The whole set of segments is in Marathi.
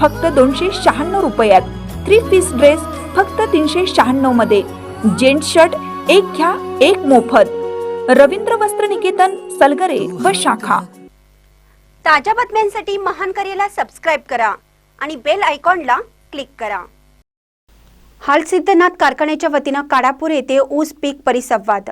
फक्त दोनशे शहाण्णव रुपयात. थ्री पीस ड्रेस फक्त तीनशे शहाण्णवमध्ये. जेंट शर्ट एक घ्या एक मोफत. रवींद्र वस्त्र निकेतन सलगरे व शाखा. ताज्या बातम्यांसाठी महान करेला सबस्क्राईब करा आणि बेल आयकॉनला क्लिक करा. हालसिद्धनाथ कारखान्याच्या वतीनं काडापूर येथे ऊस पीक परिसंवाद.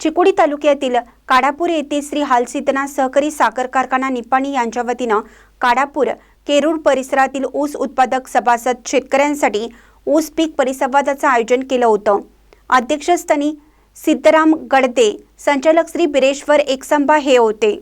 चिकोडी तालुक्यातील काडापूर येथे श्री हालसिद्धनाथ सहकारी साखर कारखाना निपाणी यांच्या वतीनं काडापूर केरूर परिसरातील ऊस उत्पादक सभासद शेतकऱ्यांसाठी ऊस पीक परिसंवादाचं आयोजन केलं होतं. अध्यक्षस्थानी सिद्धराम गडदे संचालक श्री बिरेश्वर एकसंभा हे होते.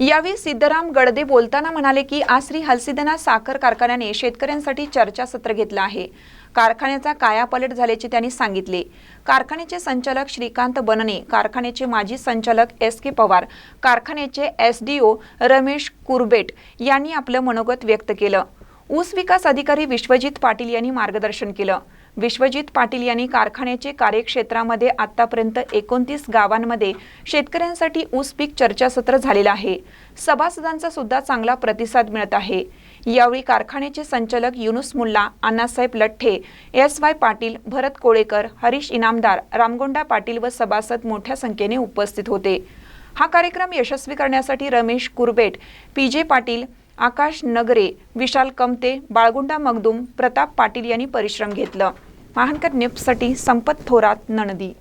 यावेळी सिद्धराम गडदे बोलताना म्हणाले की आज श्री हलसिद्धनाथ साखर कारखान्याने शेतकऱ्यांसाठी चर्चासत्र घेतलं आहे. कारखान्याचा कायापलट झाल्याचे त्यांनी सांगितले. कारखान्याचे संचालक श्रीकांत बनने कारखान्याचे माजी संचालक एस के पवार कारखान्याचे S D O Ramesh Kurbet यांनी आपलं मनोगत व्यक्त केलं. ऊस विकास अधिकारी विश्वजित पाटील यांनी मार्गदर्शन केलं. विश्वजित पाटील यांनी कारखान्याचे कार्यक्षेत्रामध्ये आतापर्यंत एकोणतीस गावांमध्ये शेतकऱ्यांसाठी ऊस पीक चर्चासत्र झालेलं आहे. सभासदांचा सुद्धा चांगला प्रतिसाद मिळत आहे. यावेळी कारखान्याचे संचालक युनुस मुल्ला अण्णासाहेब लठ्ठे एस वाय पाटील भरत कोळेकर हरीश इनामदार रामगोंडा पाटील व सभासद मोठ्या संख्येने उपस्थित होते. हा कार्यक्रम यशस्वी करण्यासाठी रमेश कुरबेट पी जे पाटील आकाश नगरे विशाल कमते बाळगुंडा मगदूम प्रताप पाटील यांनी परिश्रम घेतलं. महानकर निप्ससाठी संपत थोरात नणदी.